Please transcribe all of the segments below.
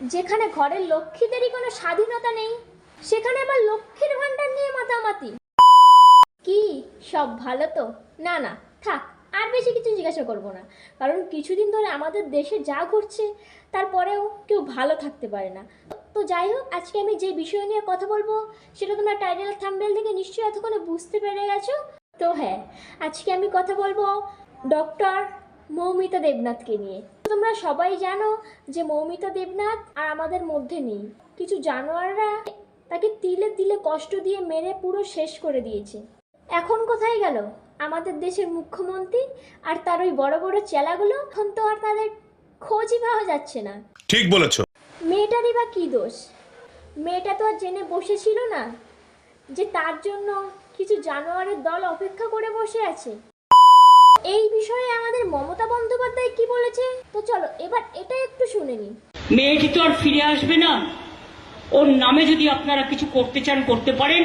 যেখানে ঘরের লক্ষ্মীদেরই কোনো স্বাধীনতা নেই, সেখানে আবার লক্ষ্মীর ভাণ্ডার নিয়ে মাতামাতি। কি? সব ভালো তো? না না, থাক, আর বেশি কিছু জিজ্ঞাসা করব না। কারণ কিছুদিন ধরে আমাদের দেশে যা ঘটছে তারপরেও কেউ ভালো থাকতে পারে না। তো যাই হোক, আজকে আমি যে বিষয় নিয়ে কথা বলব, সেটা তোমরা টাইটেল থাম্বেল থেকে নিশ্চয়ই এতক্ষণে বুঝতে পেরে গেছো? তো হ্যাঁ আজকে আমি কথা বলব ডক্টর মৌমিতা দেবনাথকে নিয়ে। তোমরা সবাই জানো যে মৌমিতা দেবনাথ আর আমাদের মধ্যে নেই। কিছু জানোয়াররা তাকে তিলে তিলে কষ্ট দিয়ে মেরে পুরো শেষ করে দিয়েছে। এখন কোথায় গেল? আমাদের দেশের মুখ্যমন্ত্রী আর তার ওই বড় বড় চেলাগুলো এখন তো আর তাদের খোঁজই পাওয়া যাচ্ছে না। ঠিক বলেছ। মেয়েটারই বা কী দোষ? মেয়েটা তো আর জেনে বসেছিল না যে তার জন্য কিছু জানোয়ারের দল অপেক্ষা করে বসে আছে। এই বিষয়ে আমাদের মমতা বলেছে? তো চলো এবার এটা একটু শুনে নিই। মেয়েটি তো আর ফিরে আসবে না। ওর নামে যদি আপনারা কিছু করতে চান করতে পারেন।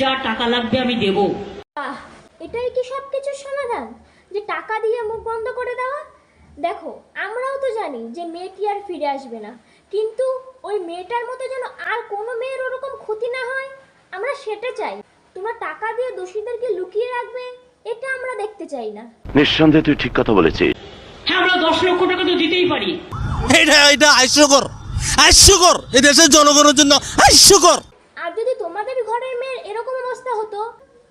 যা টাকা লাগবে আমি দেব। এটাই কি সব কিছুর সমাধান? যে টাকা দিয়ে মুখ বন্ধ করে দেওয়া? দেখো আমরাও তো জানি যে মেয়েটি আর ফিরে আসবে না। কিন্তু ওই মেয়েটার মতো যেন আর কোনো মেয়ের ওরকম ক্ষতি না হয় আমরা সেটা চাই। তোমরা টাকা দিয়ে দোষীদেরকে লুকিয়ে রাখবে এটা আমরা দেখতে চাই না। নিঃসন্দেহে তুই ঠিক কথা বলেছিস। আমরা দশ লক্ষ টাকা তো দিতেই পারি। এটা এটা হাস্যকর। হাস্যকর। এই দেশের জনগণের জন্য হাস্যকর। আর যদি তোমাদের ঘরের মেয়ের এরকম অবস্থা হতো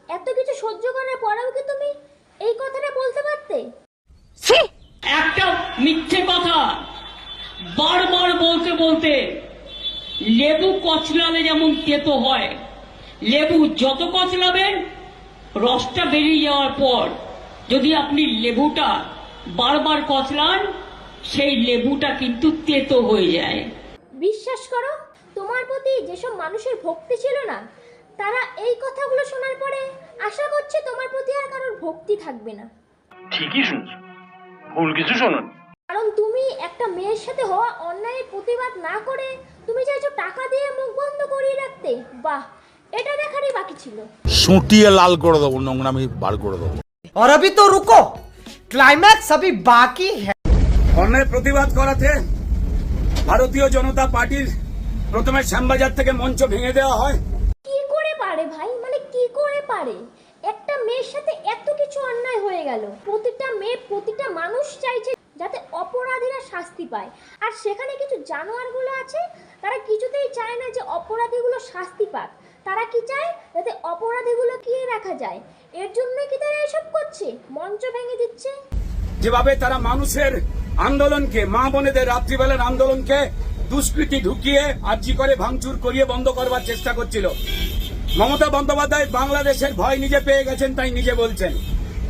এত কিছু সহ্য করার পরেও কি তুমি এই কথাটা বলতে পারতে? একটা মিথ্যে কথা। বারবার বলতে বলতে লেবু কচলালে যেমন তেতো হয় লেবু যত কচলাবেন রসটা বেরিয়ে যাওয়ার পর যদি আপনি লেবুটা বারবার কচলান সেই লেবুটা কিন্তু তেতো হয়ে যায় বিশ্বাস করো তোমার প্রতি যেসব মানুষের ভক্তি ছিল না তারা এই কথাগুলো শোনার পরে আশা করছে তোমার প্রতি আর কারোর ভক্তি থাকবে না ঠিকই শুনছো ভুল কিছু শোনো কারণ তুমি একটা মেয়ের সাথে হওয়া অন্যায়ের প্রতিবাদ না করে তুমি চাইছো টাকা দিয়ে মুখ বন্ধ করিয়ে রাখতে বাহ এটা দেখারই বাকি ছিল সুটিয়ে লাল করে দেবো নোংরামি বার করে দেবো और अभी तो रुको क्लाइमैक्स अभी बाकी है অন্যায় প্রতিবাদ করাতে ভারতীয় জনতা পার্টির প্রথমে শ্যামবাজার থেকে মঞ্চ ভেঙে দেওয়া হয় কি করে পারে ভাই মানে কি করে পারে একটা মেয়ের সাথে এত কিছু অন্যায় হয়ে গেল প্রতিটা মেয়ে প্রতিটা মানুষ চাইছে যাতে অপরাধীরা শাস্তি পায় আর সেখানে কিছু জানোয়ারগুলো আছে তারা কিছুতেই চায় না যে অপরাধীগুলো শাস্তি পাক তারা কি চায়? যাতে অপরাধীগুলো কিয়ে রাখা যায়? এর জন্যই কি তারা এসব করছে? মঞ্চ ভেঙে দিচ্ছে? যেভাবে তারা মানুষের আন্দোলনকে মা বোনেদের রাত্রিবেলার আন্দোলনকে দুষ্কৃতি ঢুকিয়ে আর্জি করে ভাঙচুর করিয়ে বন্ধ করবার চেষ্টা করছিল। মমতা বন্দ্যোপাধ্যায় বাংলাদেশের ভয় নিজে পেয়ে গেছেন তাই নিজে বলছেন।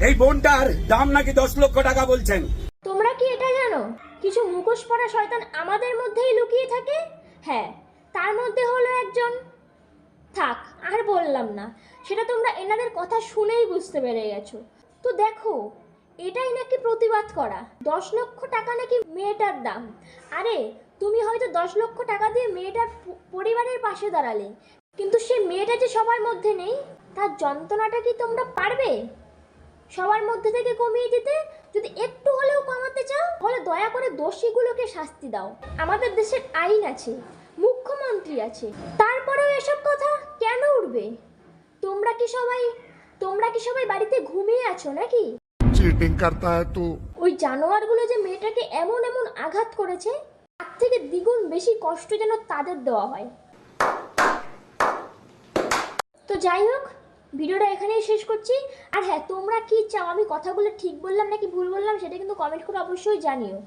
এই বোনটার দাম নাকি দশ লক্ষ টাকা বলছেন। তোমরা কি এটা জানো? কিছু মুখোশ পরা শয়তান আমাদের মধ্যেই লুকিয়ে থাকে? হ্যাঁ তার মধ্যে হলো একজন। থাক, আর বললাম না। সেটা তোমরা এনাদের কথা শুনেই বুঝতে পেরে গেছো। তো দেখো, এটাই নাকি প্রতিবাদ করা। দশ লক্ষ টাকা নাকি মেয়েটার দাম। আরে, তুমি হয়তো দশ লক্ষ টাকা দিয়ে মেয়েটার পরিবারের পাশে দাঁড়ালে। কিন্তু সে মেয়েটা যে সবার মধ্যে নেই, তার যন্ত্রণাটা কি তোমরা পারবে? সবার মধ্যে থেকে কমিয়ে দিতে, যদি একটু হলেও কমাতে চাও, তাহলে দয়া করে দোষীগুলোকে শাস্তি দাও। আমাদের দেশের আইন আছে, মুখ্যমন্ত্রী আছে। তারপরেও এসব কথা কেন উঠবে তোমরা কি সবাই তোমরা কি সবাই বাড়িতে ঘুমিয়ে আছো নাকি? চিটিং করতা হ্যায় তো। ওই জানোয়ারগুলো যে মেয়েটাকে এমন এমন আঘাত করেছে তার থেকে দ্বিগুণ বেশি কষ্ট যেন তাদের দেওয়া হয়। তো যাই হোক ভিডিওটা এখানেই শেষ করছি। আর হ্যাঁ তোমরা কি চাও? আমি কথাগুলো ঠিক বললাম নাকি ভুল বললাম সেটা কিন্তু কমেন্ট করে অবশ্যই জানিও।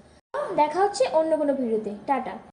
দেখা হচ্ছে অন্য কোনো ভিডিওতে। টাটা।